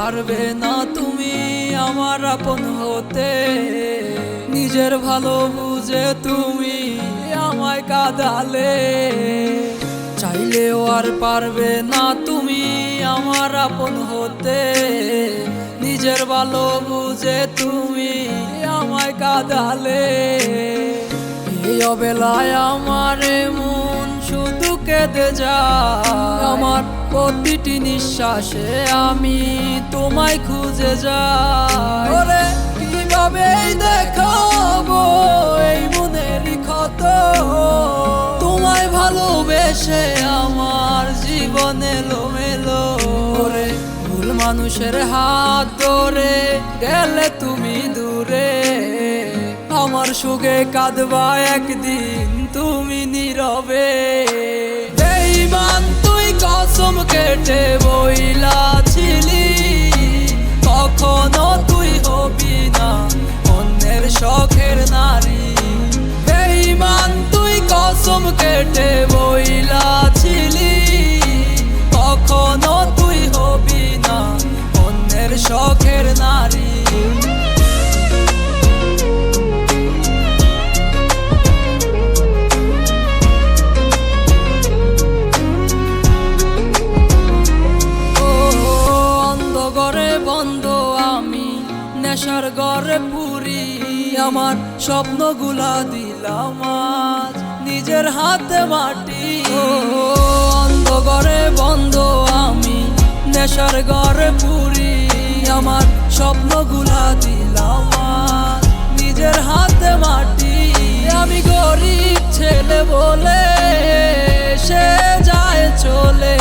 পারবে না তুমি আমার আপন হতে। নিজের ভালো বুঝে তুমি আমায় কাঁদালে। চাইলেও আর পারবে না তুমি আমার আপন হতে। নিজের ভালো বুঝে তুমি আমায় কাঁদালে। এই অবেলায় আমার মন শুধু কেঁদে যায়। আমার প্রতিটি নিঃশ্বাসে আমি তোমায় খুঁজে যাই। কীভাবে দেখাবো এই মনের ক্ষত? তোমায় ভালোবেসে আমার জীবনে এলো মেলো ওরে, ভুল মানুষের হাত ধরে গেলে তুমি দূরে। আমার সুখে কাঁদবা একদিন, তুমি নীরবে। তুই কসম কেটে বইলা ছিলি। কখনো তুই হবি না অন্যের শখের নারী। বেঈমান, তুই কসম কেটে নেশার ঘরে পুরি আমার স্বপ্নগুলা দিলাম আজ। নিজের হাতে মাটি। ও অন্ধঘরে বন্ধ আমি নেশার ঘরে পুরি আমার স্বপ্নগুলা দিলাম আজ। নিজের হাতে মাটি। আমি গরিব ছেলে বলে সে যায় চলে।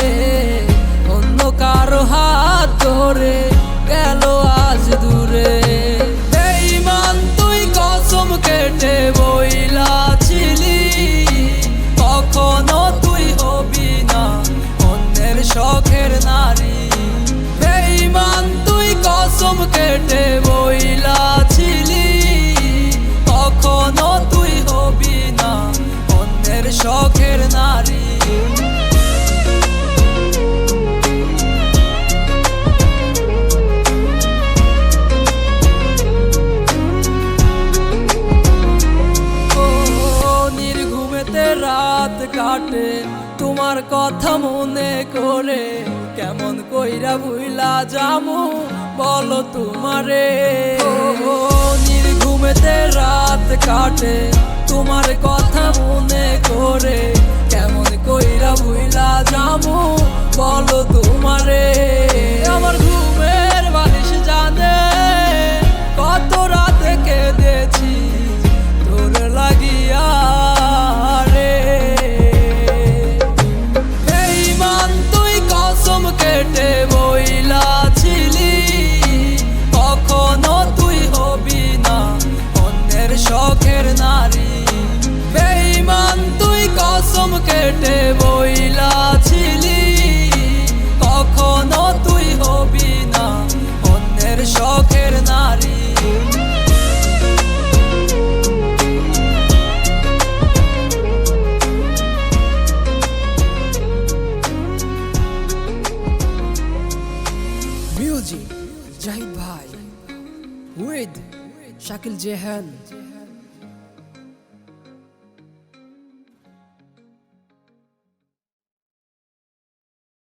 অন্য কারও হাত ধরে শখের নারী। বেঈমান, তুই কসম কেটে বইলা ছিলি। কখনো তুই হবি না অন্যের শখের নারী। রাত কাটে। তোমার কথা মনে করে কেমন কইরা বুইলা যামু বলো তোমারে। নির্ঘুমেতে রাত কাটে, তোমার কথা কেটে বইলা ছিলি কখনো তুই হবি না অন্যের শখের নারী। মিউজিক, জাহিদ ভাই উইথ শাকিল জেহান।